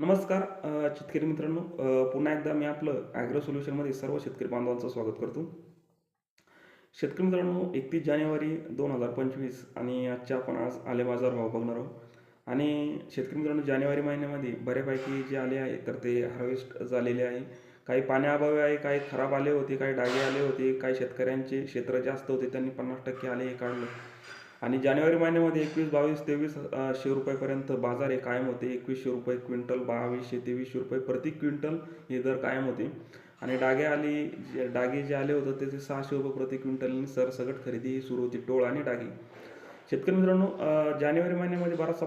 नमस्कार शेतकरी मित्रांनो. पुन्हा एकदा मी आपलं ॲग्रो सोल्युशनमध्ये सर्व शेतकरी बांधवांचं स्वागत करतो. शेतकरी मित्रांनो एकतीस जानेवारी दोन हजार पंचवीस आणि आजच्या आपण आज आले बाजार भाव बघणार आहोत. आणि शेतकरी मित्रांनो जानेवारी महिन्यामध्ये बऱ्यापैकी जे आले आहे तर ते हार्वेस्ट झालेले आहे. काही पाण्याअभावी आहे काही खराब आले होते काही डागे आले होते काही शेतकऱ्यांचे क्षेत्र जास्त होते त्यांनी पन्नास टक्के आले हे काढलं. आणि जानेवारी महिन्यामध्ये एकवीस बावीस तेवीसशे रुपयेपर्यंत बाजार हे कायम होते. एकवीसशे रुपये क्विंटल बावीसशे तेवीसशे रुपये प्रति क्विंटल हे दर कायम होते. आणि डागे आली जे डागे जे आले होते त्याचे सहाशे रुपये प्रति क्विंटलनी सरसकट खरेदी ही सुरू होती टोळ आणि डागे. शेतकरी मित्रांनो जानेवारी महिन्यामध्ये बराचसा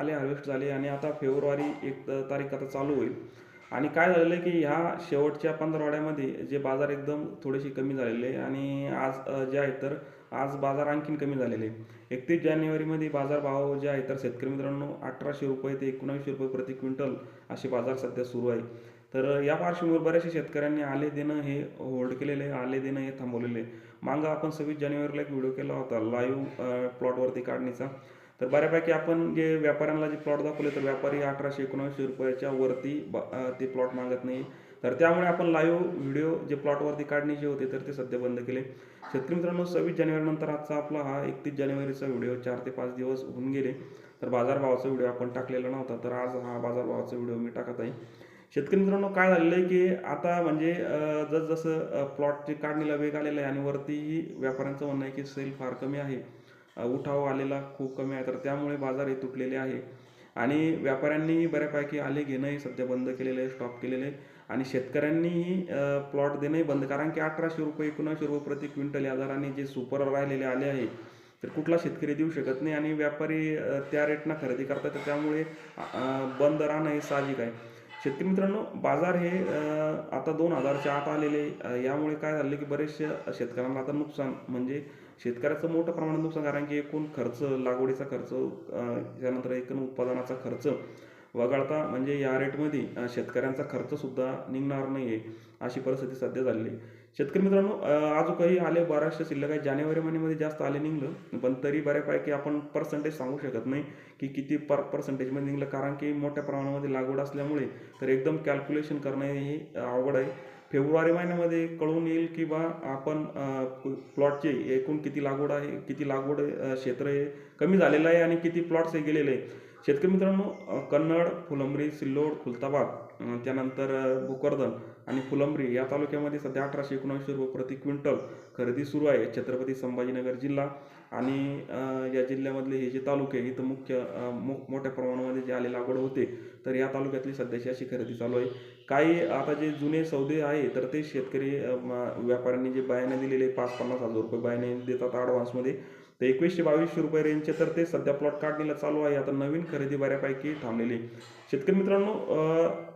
आले हार्वेस्ट झाले आणि आता फेब्रुवारी एक तारीख आता चालू होईल. आणि काय झालेलं आहे की ह्या शेवटच्या पंधरवाड्यामध्ये जे बाजार एकदम थोडेसे कमी झालेले आहे आणि आज जे आहे तर आज बाजार आणखीन कमी झालेले आहे. एकतीस जानेवारीमध्ये बाजारभाव जे आहे तर शेतकरी मित्रांनो अठराशे रुपये ते एकोणावीसशे रुपये प्रति क्विंटल असे बाजार सध्या सुरू आहे. तर या पार्श्वभूमीवर बऱ्याचशा शेतकऱ्यांनी आले देणं हे होल्ड केलेले आहे आले देणं हे थांबवलेले आहे. मागं आपण सव्वीस जानेवारीला एक व्हिडिओ केला होता लाईव्ह प्लॉटवरती काढणीचा. तर बऱ्यापैकी आपण जे व्यापाऱ्यांना जे प्लॉट दाखवले तर व्यापारी अठराशे एकोणऐंशी रुपयाच्या वरती ब- ते प्लॉट मागत नाही. तर त्यामुळे आपण लाईव्ह व्हिडिओ जे प्लॉटवरती काढण्याचे होते तर ते सध्या बंद केले. शेतकरी मित्रांनो सव्वीस जानेवारीनंतर आजचा आपला हा एकतीस जानेवारीचा व्हिडिओ चार ते पाच दिवस होऊन गेले. तर बाजारभावाचा व्हिडिओ आपण टाकलेला नव्हता तर आज हा बाजारभावाचा व्हिडिओ मी टाकत आहे. शेतकरी मित्रांनो काय झालेलं आहे की आता म्हणजे जसजसं प्लॉटची काढणीला वेग आलेला आहे आणि वरतीही व्यापाऱ्यांचं म्हणणं आहे की सेल फार कमी आहे. उठाव आलेला खूप कमी आहे. तर त्यामुळे बाजार हे तुटलेले आहे. आणि व्यापाऱ्यांनीही बऱ्यापैकी आले घेणंही सध्या बंद केलेलं आहे स्टॉप केलेलं आहे. आणि शेतकऱ्यांनीही प्लॉट देणंही बंद. कारण की अठराशे रुपये एकोणीसशे रुपये प्रति क्विंटल या दराने जे सुपर राहिलेले आले आहे तर कुठला शेतकरी देऊ शकत नाही. आणि व्यापारी त्या रेटनं खरेदी करतात तर त्यामुळे बंद राहणं हे साहजिक आहे. शेतकरी मित्रांनो बाजार हे आता दोन हजारच्या आत आलेले यामुळे काय झालं की बरेचशा शेतकऱ्यांना आता नुकसान म्हणजे शेतकऱ्याचं मोठं प्रमाणात नुकसान कारण की एकूण खर्च लागवडीचा खर्च त्यानंतर एकूण उत्पादनाचा खर्च वगळता म्हणजे या रेटमध्ये शेतकऱ्यांचा खर्चसुद्धा निघणार नाही आहे अशी परिस्थिती सध्या झालेली आहे. शेतकरी मित्रांनो अ, काही आले बऱ्याचशा शिल्लक आहे. जानेवारी महिन्यामध्ये जास्त आले निघलं पण तरी बऱ्यापैकी आपण पर्सेंटेज सांगू शकत नाही की किती पर पर्सेंटेजमध्ये निघलं. कारण की मोठ्या प्रमाणामध्ये लागवड असल्यामुळे तर एकदम कॅल्क्युलेशन करणे हे आवड आहे. फेब्रुवारी महिन्यामध्ये कळून येईल की बा आपण प्लॉटचे एकूण किती लागवड आहे किती लागवड क्षेत्र हे कमी झालेलं आहे आणि किती प्लॉट्स हे गेलेले आहे. शेतकरी मित्रांनो कन्नड फुलंब्री सिल्लोड खुलताबाद त्यानंतर भोकरदन आणि फुलंब्री या तालुक्यामध्ये सध्या अठराशे एकोणऐंशी रुपये प्रति क्विंटल खरेदी सुरू आहे. छत्रपती संभाजीनगर जिल्हा आणि या जिल्ह्यामधले हे जे तालुके इथं मुख्य मो मोठ्या प्रमाणामध्ये जे आले लागवड होते तर या तालुक्यातली सध्याची अशी खरेदी चालू आहे. काही आता जे जुने सौदे आहे तर ते शेतकरी व्यापाऱ्यांनी जे बायाने दिलेले पाच पन्नास हजार रुपये बायाने देतात ॲडव्हान्समध्ये तर एकवीसशे बावीसशे रुपये रेंजचे तर ते सध्या प्लॉट काढणीला चालू आहे. आता नवीन खरेदी बऱ्यापैकी थांबलेली आहे. शेतकरी मित्रांनो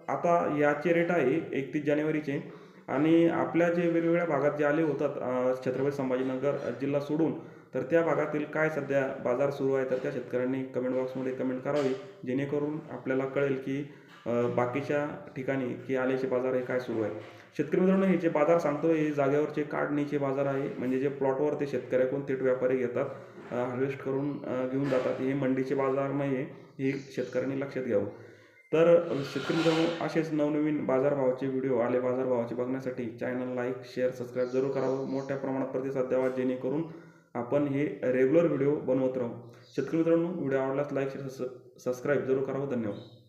आता याचे रेट आहे एकतीस जानेवारीचे. आणि आपल्या जे वेगवेगळ्या भागात जे आले होतात छत्रपती संभाजीनगर जिल्हा सोडून तर त्या भागातील काय सध्या बाजार सुरू आहे तर त्या शेतकऱ्यांनी कमेंट बॉक्समध्ये कमेंट करावी. जेणेकरून आपल्याला कळेल की बाकीच्या ठिकाणी की आलेचे बाजार हे काय सुरू आहे? शेतकरी मित्रांनो हे जे बाजार सांगतो हे जागेवरचे काढणीचे बाजार आहे. म्हणजे जे प्लॉटवर ते शेतकऱ्याकडून थेट व्यापारी घेतात हार्वेस्ट करून घेऊन जातात. हे मंडीचे बाजार नाही आहे हे शेतकऱ्यांनी लक्षात घ्यावं. तर शेतकरी मित्रांनो असेच नवनवीन बाजारभावाचे व्हिडिओ आले बाजारभावाचे बघण्यासाठी चॅनल लाईक शेअर सबस्क्राईब जरूर करावं मोठ्या प्रमाणात प्रतिसाद द्यावा जेणेकरून आपण हे रेग्युलर व्हिडिओ बनवत राहू. शेतकरी मित्रांनो व्हिडिओ आवडल्यास लाईक शेअर सबस्क्राईब जरूर करावं धन्यवाद.